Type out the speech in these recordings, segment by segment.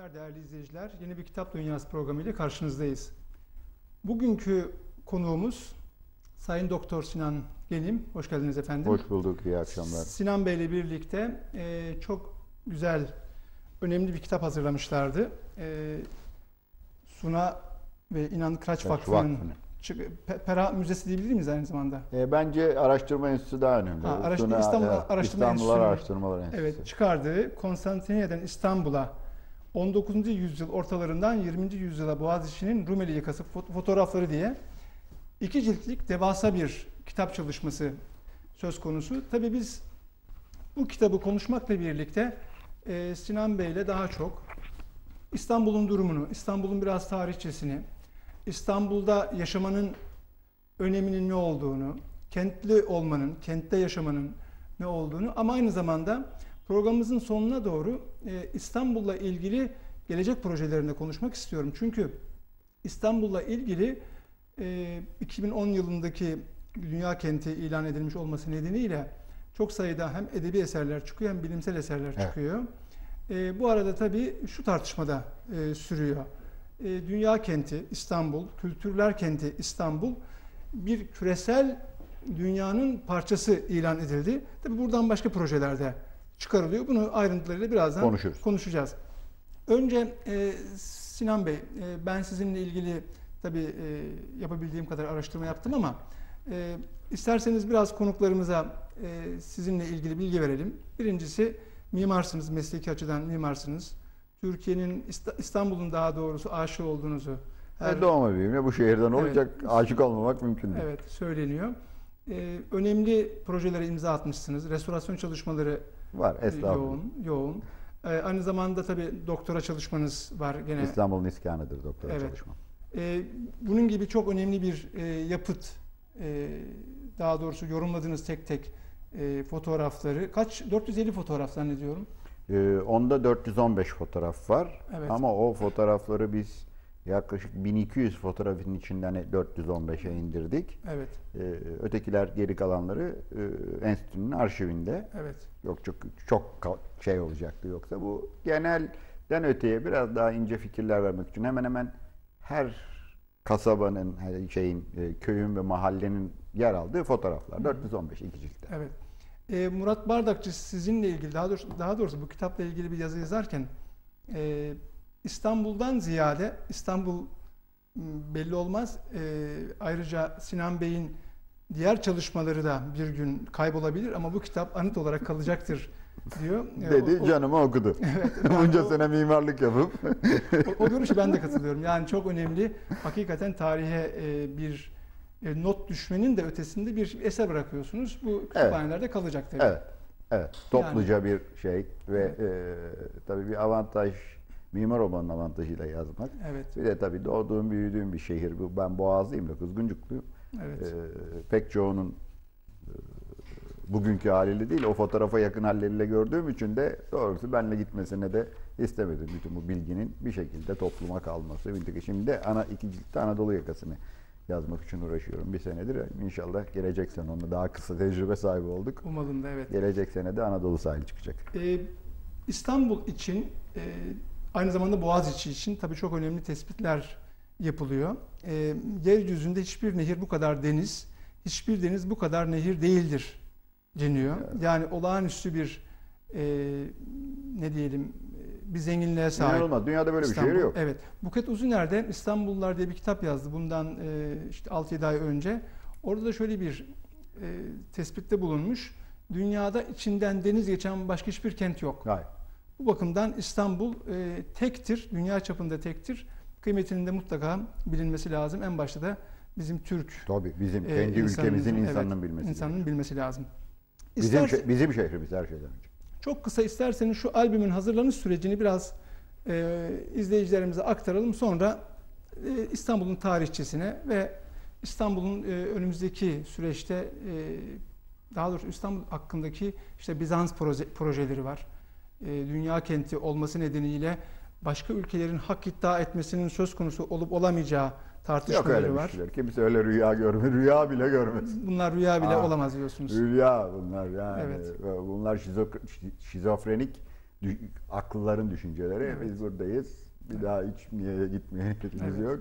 günler değerli izleyiciler. Yeni bir Kitap Dünyası programı ile karşınızdayız. Bugünkü konuğumuz Sayın Doktor Sinan Genim. Hoş geldiniz efendim. Hoş bulduk, iyi akşamlar. Sinan Bey ile birlikte e, çok güzel, önemli bir kitap hazırlamışlardı. E, Suna ve İnan Kıraç Vakfı'nın Pera Müzesi diyebilir miyiz aynı zamanda? E, bence araştırma enstitüsü daha önemli. Ha, araştırma- Suna- İstanbul e, Araştırma İstanbul Enstitüsü. Araştırmalar Enstitüsü. Evet, çıkardığı Konstantiniyye'den İstanbul'a 19. yüzyıl ortalarından 20. yüzyıla Boğaziçi'nin Rumeli yakası fo- fotoğrafları diye iki ciltlik devasa bir kitap çalışması söz konusu. Tabii biz bu kitabı konuşmakla birlikte e, Sinan Bey'le daha çok İstanbul'un durumunu, İstanbul'un biraz tarihçesini, İstanbul'da yaşamanın öneminin ne olduğunu, kentli olmanın, kentte yaşamanın ne olduğunu ama aynı zamanda programımızın sonuna doğru e, İstanbul'la ilgili gelecek projelerinde konuşmak istiyorum. Çünkü İstanbul'la ilgili e, 2010 yılındaki Dünya Kenti ilan edilmiş olması nedeniyle çok sayıda hem edebi eserler çıkıyor hem bilimsel eserler Evet. çıkıyor. E, bu arada tabii şu tartışmada e, sürüyor. E, Dünya Kenti İstanbul, Kültürler Kenti İstanbul bir küresel dünyanın parçası ilan edildi. Tabii buradan başka projelerde çıkarılıyor. Bunu ayrıntılarıyla birazdan Konuşuruz. konuşacağız. Önce e, Sinan Bey, e, ben sizinle ilgili tabii e, yapabildiğim kadar araştırma yaptım ama e, isterseniz biraz konuklarımıza e, sizinle ilgili bilgi verelim. Birincisi mimarsınız, mesleki açıdan mimarsınız. Türkiye'nin İsta- İstanbul'un daha doğrusu aşığı olduğunuzu her- E, doğma büyüme bu şehirden Evet. olacak aşık olmamak mümkün değil. Evet söyleniyor. Ee, önemli projelere imza atmışsınız. Restorasyon çalışmaları Var estağfurullah. yoğun. yoğun. Ee, aynı zamanda tabii doktora çalışmanız var gene. İstanbul'un iskanıdır doktora Evet. çalışma. Ee, bunun gibi çok önemli bir e, yapıt, e, daha doğrusu yorumladığınız tek tek e, fotoğrafları. Kaç? 450 fotoğraf zannediyorum. E, onda 415 fotoğraf var Evet. ama o fotoğrafları biz yaklaşık 1200 fotoğrafın içinden 415'e indirdik. Evet, E, ötekiler geri kalanları e, enstitünün arşivinde. evet. Yok çok çok şey olacaktı yoksa bu genelden öteye biraz daha ince fikirler vermek için hemen hemen her kasabanın her şeyin e, köyün ve mahallenin yer aldığı fotoğraflar 415 iki ciltte. Evet. Ee, Murat Bardakçı sizinle ilgili daha doğrusu daha doğrusu bu kitapla ilgili bir yazı yazarken e, İstanbul'dan ziyade İstanbul m, belli olmaz. E, ayrıca Sinan Bey'in diğer çalışmaları da bir gün kaybolabilir ama bu kitap anıt olarak kalacaktır diyor. Dedi o- o- canıma okudu. yani Bunca o- sene mimarlık yapıp o, o görüşe ben de katılıyorum. Yani çok önemli. Hakikaten tarihe e, bir e, not düşmenin de ötesinde bir eser bırakıyorsunuz. Bu kütüphanelerde kalacak tabii. evet evet topluca bir şey ve Evet. e, tabii bir avantaj mimar olmanın avantajıyla yazmak. Evet. Bir de tabii doğduğum büyüdüğüm bir şehir. Bu Ben Boğazlıyım da Kızgıncukluyum. Evet. Ee, pek çoğunun e, bugünkü haliyle değil o fotoğrafa yakın halleriyle gördüğüm için de doğrusu benle gitmesine de istemedim. Bütün bu bilginin bir şekilde topluma kalması. Şimdi de ana iki ciltte Anadolu yakasını yazmak için uğraşıyorum bir senedir. İnşallah gelecek sene onunla daha kısa tecrübe sahibi olduk. Umalım da evet. Gelecek sene de Anadolu sahili çıkacak. Ee, İstanbul için e, aynı zamanda Boğaziçi için tabii çok önemli tespitler yapılıyor. E, yeryüzünde hiçbir nehir bu kadar deniz, hiçbir deniz bu kadar nehir değildir deniyor. Yani olağanüstü bir e, ne diyelim e, bir zenginliğe sahip. İnanılmaz. Dünyada böyle bir İstanbul. şehir yok. Evet. Buket Uzuner de İstanbullular diye bir kitap yazdı bundan e, işte 6-7 ay önce. Orada da şöyle bir e, tespitte bulunmuş. Dünyada içinden deniz geçen başka hiçbir kent yok. Hayır. Bu bakımdan İstanbul e, tektir, dünya çapında tektir. Kıymetinin de mutlaka bilinmesi lazım. En başta da bizim Türk Tabii bizim e, kendi insanımızın- ülkemizin evet, insanın bilmesi. insanın gerekiyor. bilmesi lazım. Bizim, İsterse- şe- bizim şehrimiz her şeyden önce. çok kısa isterseniz şu albümün hazırlanış sürecini biraz e, izleyicilerimize aktaralım. Sonra e, İstanbul'un tarihçesine ve İstanbul'un e, önümüzdeki süreçte e, daha doğrusu İstanbul hakkındaki işte Bizans proje, projeleri var. E, dünya kenti olması nedeniyle başka ülkelerin hak iddia etmesinin söz konusu olup olamayacağı Yok tartışmaları öyle bir var. şeyler. Kimse öyle rüya görme, rüya bile görmez. Bunlar rüya bile Aa, olamaz diyorsunuz. Rüya bunlar yani. Evet. Bunlar şizo- şizofrenik akılların düşünceleri. Evet. Biz buradayız. Bir daha hiç niye gitmeye niyetimiz Evet. yok.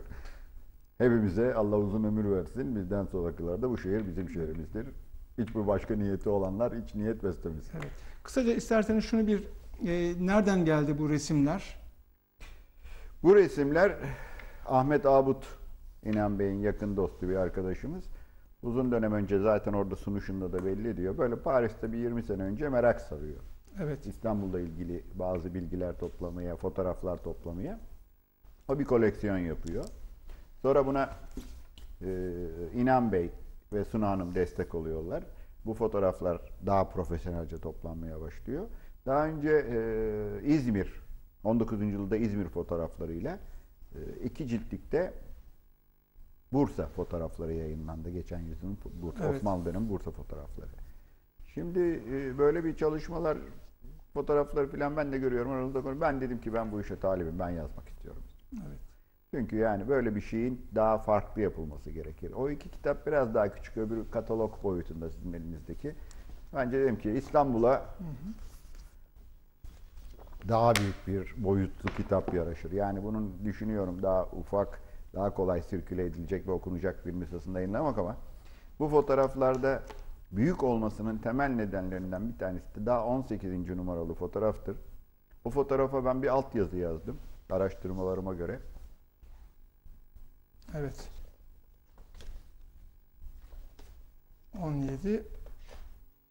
Hepimize Allah uzun ömür versin. Bizden sonrakiler bu şehir bizim şehrimizdir. Hiçbir başka niyeti olanlar hiç niyet beslemesin. Evet. Kısaca isterseniz şunu bir e, nereden geldi bu resimler? Bu resimler Ahmet Abut İnan Bey'in yakın dostu bir arkadaşımız. Uzun dönem önce zaten orada sunuşunda da belli ediyor. Böyle Paris'te bir 20 sene önce merak sarıyor. Evet. İstanbul'la ilgili bazı bilgiler toplamaya, fotoğraflar toplamaya. O bir koleksiyon yapıyor. Sonra buna e, İnan Bey ve Suna Hanım destek oluyorlar. Bu fotoğraflar daha profesyonelce toplanmaya başlıyor. Daha önce e, İzmir, 19. yılda İzmir fotoğraflarıyla e, iki ciltlikte Bursa fotoğrafları yayınlandı. Geçen yüzyılın Bursa, Evet. Osmanlı dönemi Bursa fotoğrafları. Şimdi e, böyle bir çalışmalar, fotoğrafları falan ben de görüyorum. Aranızda konu- Ben dedim ki ben bu işe talibim, ben yazmak istiyorum. Evet. Çünkü yani böyle bir şeyin daha farklı yapılması gerekir. O iki kitap biraz daha küçük, öbürü katalog boyutunda sizin elinizdeki. Bence dedim ki İstanbul'a daha büyük bir boyutlu kitap yaraşır. Yani bunun düşünüyorum daha ufak, daha kolay sirküle edilecek ve okunacak bir nüshasında yayınlamak ama bu fotoğraflarda büyük olmasının temel nedenlerinden bir tanesi de daha 18. numaralı fotoğraftır. O fotoğrafa ben bir altyazı yazdım araştırmalarıma göre. Evet. 17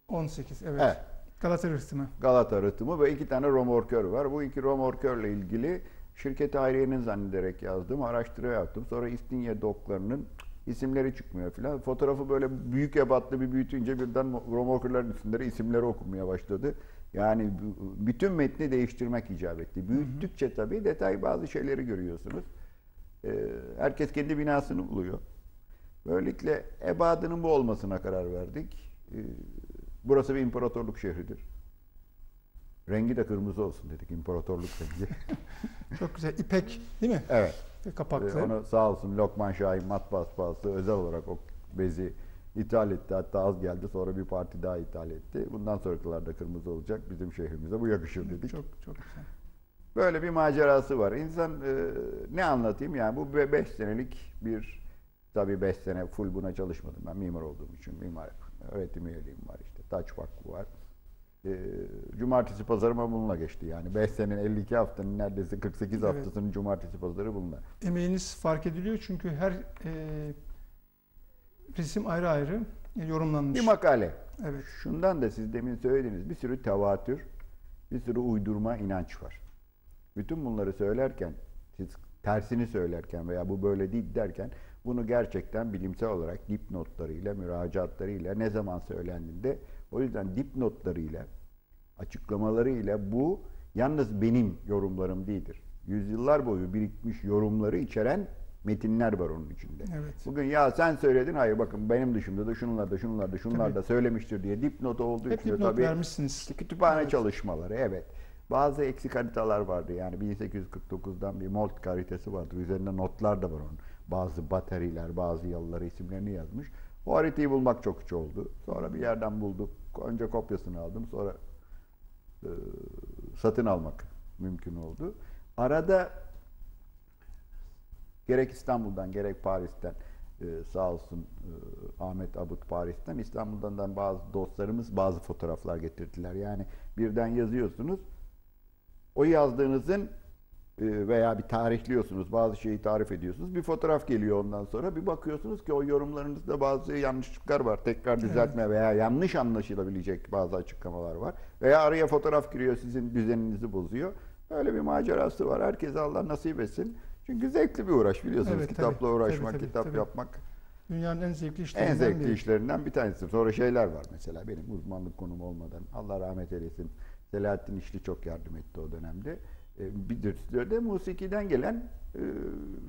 18 evet. Evet. Galata resmi. Galata rıtımı ve iki tane romorkör var. Bu iki romorkörle ilgili şirket Hayriye'nin zannederek yazdım. Araştırma yaptım. Sonra İstinye doklarının isimleri çıkmıyor filan. Fotoğrafı böyle büyük ebatlı bir büyütünce birden romorkörlerin üstünde isimleri okunmaya başladı. Yani bütün metni değiştirmek icap etti. Büyüttükçe tabii detay bazı şeyleri görüyorsunuz. Ee, herkes kendi binasını buluyor. Böylelikle ebadının bu olmasına karar verdik. Ee, burası bir imparatorluk şehridir. Rengi de kırmızı olsun dedik. imparatorluk rengi. Çok güzel. İpek değil mi? evet. Ve Kapaklı. Ee, Onu sağ olsun Lokman Şahin matbaa matbaası özel olarak o bezi ithal etti. Hatta az geldi sonra bir parti daha ithal etti. Bundan sonrakiler de kırmızı olacak. Bizim şehrimize bu yakışır dedik. Çok çok güzel. Böyle bir macerası var. İnsan e, ne anlatayım yani bu 5 senelik bir tabii 5 sene full buna çalışmadım ben mimar olduğum için mimar öğretim üyeliğim var işte Taç Vakfı var. E, cumartesi pazarıma bununla geçti yani 5 senenin 52 haftanın neredeyse 48 Evet. haftasının cumartesi pazarı bununla. Emeğiniz fark ediliyor çünkü her e, resim ayrı ayrı yorumlanmış. Bir makale. Evet. Şundan da siz demin söylediğiniz bir sürü tevatür, bir sürü uydurma inanç var. Bütün bunları söylerken, siz tersini söylerken veya bu böyle değil derken bunu gerçekten bilimsel olarak dipnotlarıyla, müracaatlarıyla ne zaman söylendiğinde o yüzden dipnotlarıyla, açıklamalarıyla bu yalnız benim yorumlarım değildir. Yüzyıllar boyu birikmiş yorumları içeren metinler var onun içinde. Evet. Bugün ya sen söyledin, hayır bakın benim dışımda da şunlar da şunlar da şunlar Tabii. da söylemiştir diye dipnotu olduğu Hep için dipnot tabii vermişsiniz. kütüphane Evet. çalışmaları evet. Bazı eksik haritalar vardı yani 1849'dan bir Molt haritası vardı. Üzerinde notlar da var onun. Bazı bataryalar, bazı yalıları isimlerini yazmış. O haritayı bulmak çok güç oldu. Sonra bir yerden bulduk. Önce kopyasını aldım. Sonra e, satın almak mümkün oldu. Arada gerek İstanbul'dan gerek Paris'ten e, sağ olsun e, Ahmet Abut Paris'ten İstanbul'dan da bazı dostlarımız bazı fotoğraflar getirdiler. Yani birden yazıyorsunuz. O yazdığınızın veya bir tarihliyorsunuz, bazı şeyi tarif ediyorsunuz. Bir fotoğraf geliyor ondan sonra. Bir bakıyorsunuz ki o yorumlarınızda bazı yanlışlıklar var. Tekrar düzeltme veya yanlış anlaşılabilecek bazı açıklamalar var. Veya araya fotoğraf giriyor, sizin düzeninizi bozuyor. Öyle bir macerası var. Herkese Allah nasip etsin. Çünkü zevkli bir uğraş biliyorsunuz. Evet, Kitapla tabii, uğraşmak, tabii, tabii, kitap tabii. yapmak Dünyanın en zevkli en işlerinden zevkli biri. işlerinden bir tanesi. Sonra şeyler var mesela benim uzmanlık konum olmadan. Allah rahmet eylesin. Selahattin İşli çok yardım etti o dönemde. Ee, Bir de de musikiden gelen e,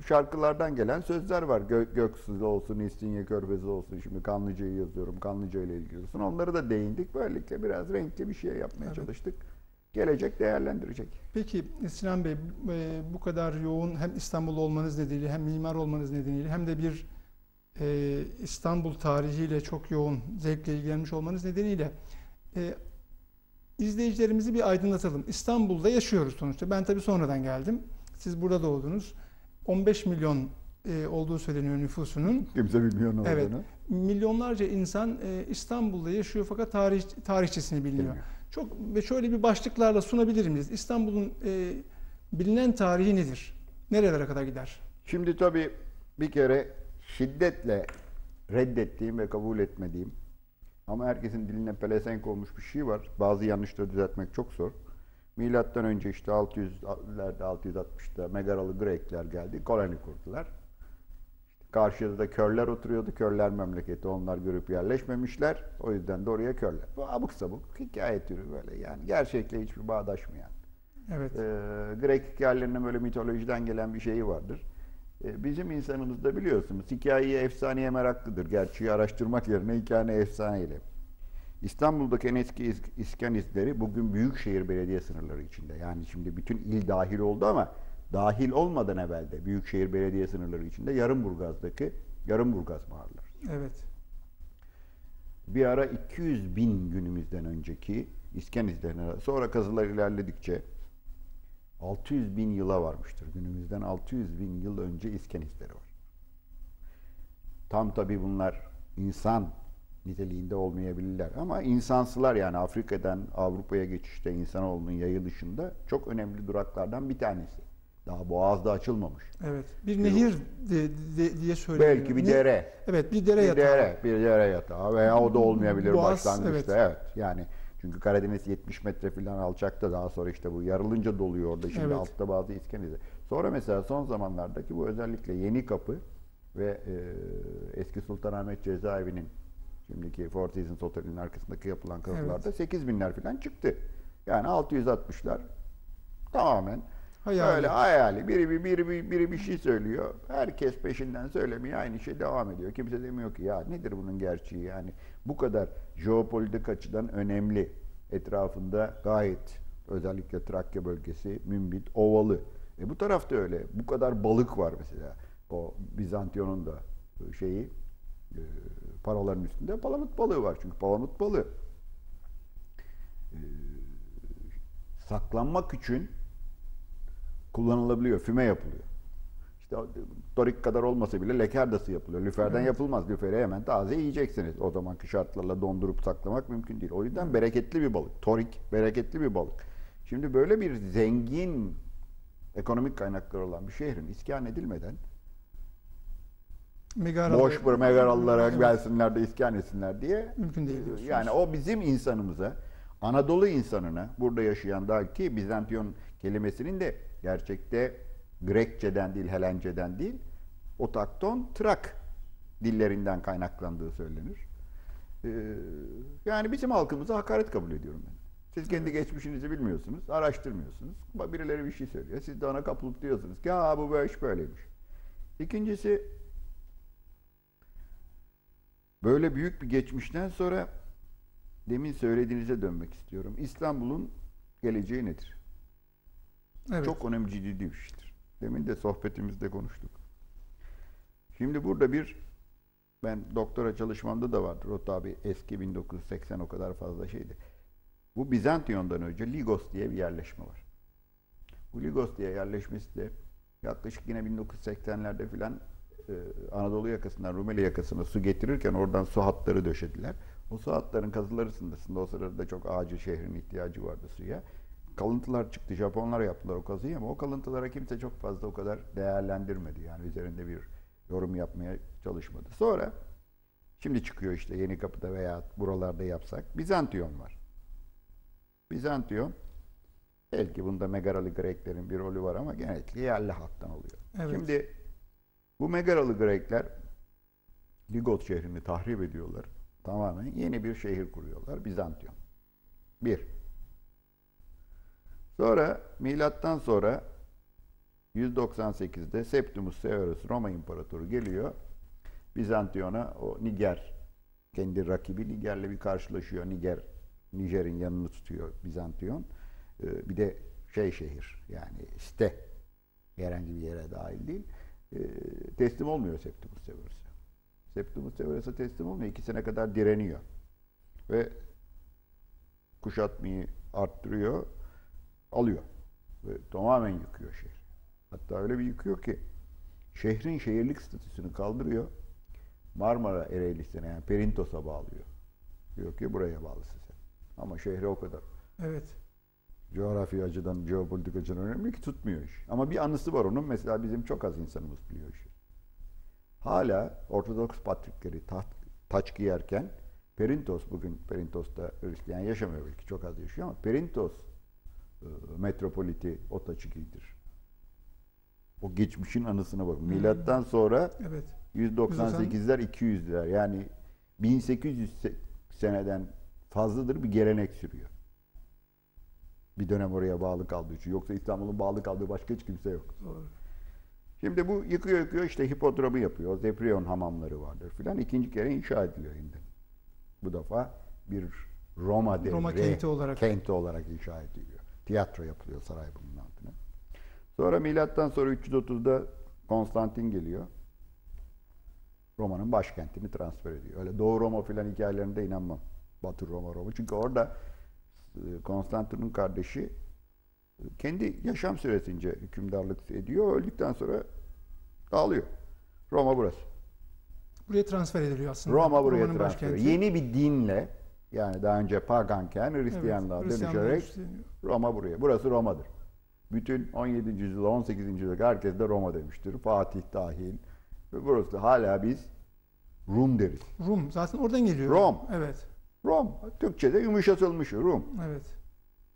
şarkılardan gelen sözler var. Gö Göksüz olsun, İstinye Körfezi olsun. Şimdi Kanlıca'yı yazıyorum. Kanlıca ile ilgili olsun. Onları da değindik. Böylelikle biraz renkli bir şey yapmaya Evet. çalıştık. Gelecek değerlendirecek. Peki Sinan Bey e, bu kadar yoğun hem İstanbul olmanız nedeniyle hem mimar olmanız nedeniyle hem de bir e, İstanbul tarihiyle çok yoğun zevkle ilgilenmiş olmanız nedeniyle e, izleyicilerimizi bir aydınlatalım. İstanbul'da yaşıyoruz sonuçta. Ben tabii sonradan geldim. Siz burada doğdunuz. 15 milyon e, olduğu söyleniyor nüfusunun. Kimse bilmiyor ne Evet. olduğunu. Milyonlarca insan e, İstanbul'da yaşıyor fakat tarih tarihçesini bilmiyor. Bilmiyor. Çok ve şöyle bir başlıklarla sunabilir miyiz? İstanbul'un e, bilinen tarihi nedir? Nerelere kadar gider? Şimdi tabii bir kere şiddetle reddettiğim ve kabul etmediğim ama herkesin diline pelesenk olmuş bir şey var. Bazı yanlışları düzeltmek çok zor. Milattan önce işte 600'lerde 660'da Megaralı Grekler geldi. Koloni kurdular. Karşıda da körler oturuyordu. Körler memleketi onlar görüp yerleşmemişler. O yüzden de oraya körler. Bu abuk sabuk hikaye türü böyle yani gerçekle hiçbir bağdaşmayan. Evet. Ee, Grek hikayelerinin böyle mitolojiden gelen bir şeyi vardır. Ee, bizim insanımız da biliyorsunuz hikayeye, efsaneye meraklıdır. Gerçeği araştırmak yerine hikaye efsaneyle. İstanbul'daki en eski is- iskan izleri bugün Büyükşehir Belediye sınırları içinde. Yani şimdi bütün il dahil oldu ama dahil olmadan evvel de Büyükşehir Belediye sınırları içinde Yarımburgaz'daki Yarımburgaz mağaraları. Evet. Bir ara 200 bin günümüzden önceki iskan izlerine sonra kazılar ilerledikçe 600 bin yıla varmıştır. Günümüzden 600 bin yıl önce iskan izleri var. Tam tabi bunlar insan niteliğinde olmayabilirler ama insansılar yani Afrika'dan Avrupa'ya geçişte insanoğlunun yayılışında çok önemli duraklardan bir tanesi. Daha boğaz da açılmamış. Evet. Bir nehir de, de- diye söyleniyor. Belki bir Ne- dere. Evet, bir dere bir yatağı. dere, bir dere yatağı veya o da olmayabilir Boğaz, başlangıçta. Evet. Yani çünkü Karadeniz 70 metre falan alçakta daha sonra işte bu yarılınca doluyor orada şimdi Evet. altta bazı iskan izi. Sonra mesela son zamanlardaki bu özellikle Yeni Kapı ve e, eski Sultanahmet Cezaevi'nin şimdiki Four Seasons Otel'in arkasındaki yapılan kazılarda 8 binler falan çıktı. Yani 660'lar tamamen Hayali. Öyle hayali. Biri bir biri, bir biri bir şey söylüyor. Herkes peşinden söylemeye aynı şey devam ediyor. Kimse demiyor ki ya nedir bunun gerçeği yani. Bu kadar jeopolitik açıdan önemli. Etrafında gayet özellikle Trakya bölgesi mümbit, ovalı. E bu tarafta öyle. Bu kadar balık var mesela. O Bizantiyon'un da şeyi e, paraların üstünde palamut balığı var. Çünkü palamut balığı e, saklanmak için kullanılabiliyor, füme yapılıyor. İşte o torik kadar olmasa bile lekerdası yapılıyor. Lüferden yapılmaz. Lüferi hemen taze yiyeceksiniz. O zamanki şartlarla dondurup saklamak mümkün değil. O yüzden bereketli bir balık. Torik bereketli bir balık. Şimdi böyle bir zengin ekonomik kaynakları olan bir şehrin iskan edilmeden Megara boş bir megaralılara Evet. gelsinler de iskan etsinler diye Mümkün değil diyorsunuz. yani o bizim insanımıza, Anadolu insanına, burada yaşayan da ki Bizantiyon kelimesinin de gerçekte Grekçeden değil, Helenceden değil, otakton, Trak dillerinden kaynaklandığı söylenir. Ee, yani bizim halkımıza hakaret kabul ediyorum ben. Siz kendi geçmişinizi bilmiyorsunuz, araştırmıyorsunuz. Birileri bir şey söylüyor. Siz de ona kapılıp diyorsunuz ki ya bu böyle iş böyleymiş. İkincisi Böyle büyük bir geçmişten sonra demin söylediğinize dönmek istiyorum. İstanbul'un geleceği nedir? Evet. Çok önemli ciddi bir şeydir. Demin de sohbetimizde konuştuk. Şimdi burada bir ben doktora çalışmamda da vardır. O tabi eski 1980 o kadar fazla şeydi. Bu Bizantiyon'dan önce Ligos diye bir yerleşme var. Bu Ligos diye yerleşmesi de yaklaşık yine 1980'lerde filan e, Anadolu yakasından Rumeli yakasına su getirirken oradan su hatları döşediler. O su hatların kazıları sırasında o sırada çok acil şehrin ihtiyacı vardı suya. Kalıntılar çıktı. Japonlar yaptılar o kazıyı ama o kalıntılara kimse çok fazla o kadar değerlendirmedi. Yani üzerinde bir yorum yapmaya çalışmadı. Sonra şimdi çıkıyor işte Yeni Kapı'da veya buralarda yapsak Bizantiyon var. Bizantiyon belki bunda Megaralı Greklerin bir rolü var ama genellikle yerli halktan oluyor. Evet. Şimdi bu Megaralı Grekler Ligot şehrini tahrip ediyorlar. Tamamen yeni bir şehir kuruyorlar. Bizantiyon. Bir. Sonra milattan sonra 198'de Septimus Severus Roma İmparatoru geliyor. Bizantiyon'a o Niger kendi rakibi Niger'le bir karşılaşıyor. Niger Nijer'in yanını tutuyor Bizantiyon. Ee, bir de şey şehir yani site herhangi bir yere dahil değil. Ee, teslim olmuyor Septimus Severus'a. Septimus Severus'a teslim olmuyor. İki sene kadar direniyor. Ve kuşatmayı arttırıyor, alıyor. Ve tamamen yıkıyor şehri. Hatta öyle bir yıkıyor ki şehrin şehirlik statüsünü kaldırıyor. Marmara Ereğlisi'ne yani Perintos'a bağlıyor. Diyor ki buraya bağlısın sen. Ama şehri o kadar Evet. coğrafi açıdan, jeopolitik açıdan önemli ki tutmuyor iş. Ama bir anısı var onun. Mesela bizim çok az insanımız biliyor işi. Hala Ortodoks patrikleri taht, taç giyerken Perintos bugün Perintos'ta Hristiyan yaşamıyor belki çok az yaşıyor ama Perintos metropoliti o taçı giydirir. O geçmişin anısına bak. Milattan sonra Evet. 198'ler 200'ler yani 1800 se- seneden fazladır bir gelenek sürüyor. Bir dönem oraya bağlı kaldığı için. Yoksa İstanbul'un bağlı kaldığı başka hiç kimse yok. Doğru. Şimdi bu yıkıyor yıkıyor işte hipodromu yapıyor. Zepriyon hamamları vardır filan. İkinci kere inşa ediliyor şimdi. Bu defa bir Roma devri Roma kenti olarak. kenti olarak inşa ediliyor. Tiyatro yapılıyor saray bunun altına. Sonra milattan sonra 330'da Konstantin geliyor. Roma'nın başkentini transfer ediyor. Öyle Doğu Roma filan hikayelerinde inanmam. Batı Roma Roma. Çünkü orada e, Konstantin'in kardeşi e, kendi yaşam süresince hükümdarlık ediyor. Öldükten sonra dağılıyor. Roma burası. Buraya transfer ediliyor aslında. Roma buraya Roma'nın transfer. başkenti. Yeni bir dinle yani daha önce paganken Hristiyanlığa Evet, dönüşerek. Roma buraya. Burası Roma'dır. Bütün 17. yüzyıl, 18. yüzyıl herkes de Roma demiştir. Fatih dahil. Ve burası da hala biz Rum deriz. Rum zaten oradan geliyor. Rom. Evet. Rom. Türkçe'de yumuşatılmış Rum. Evet.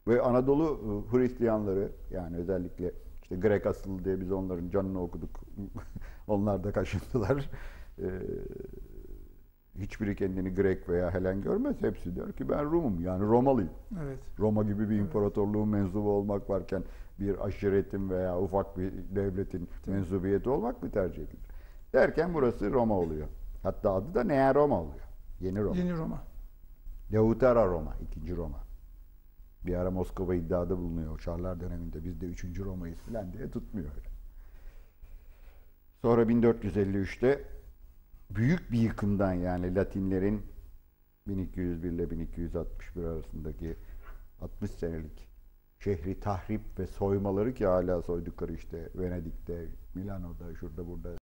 Ve Anadolu e, Hristiyanları yani özellikle işte Grek asıllı diye biz onların canını okuduk. Onlar da kaşındılar. Hiçbiri kendini Grek veya Helen görmez. Hepsi diyor ki ben Rum'um yani Romalıyım. Evet. Roma gibi bir imparatorluğun mensubu olmak varken bir aşiretin veya ufak bir devletin mensubiyeti olmak mı tercih edilir? Derken burası Roma oluyor. Hatta adı da Nea Roma oluyor. Yeni Roma. Yeni Roma. Deutera Roma, ikinci Roma. Bir ara Moskova iddiada bulunuyor. Çarlar döneminde biz de üçüncü Roma'yız falan diye tutmuyor öyle. Sonra 1453'te büyük bir yıkımdan yani Latinlerin 1201 ile 1261 arasındaki 60 senelik şehri tahrip ve soymaları ki hala soydukları işte Venedik'te, Milano'da, şurada burada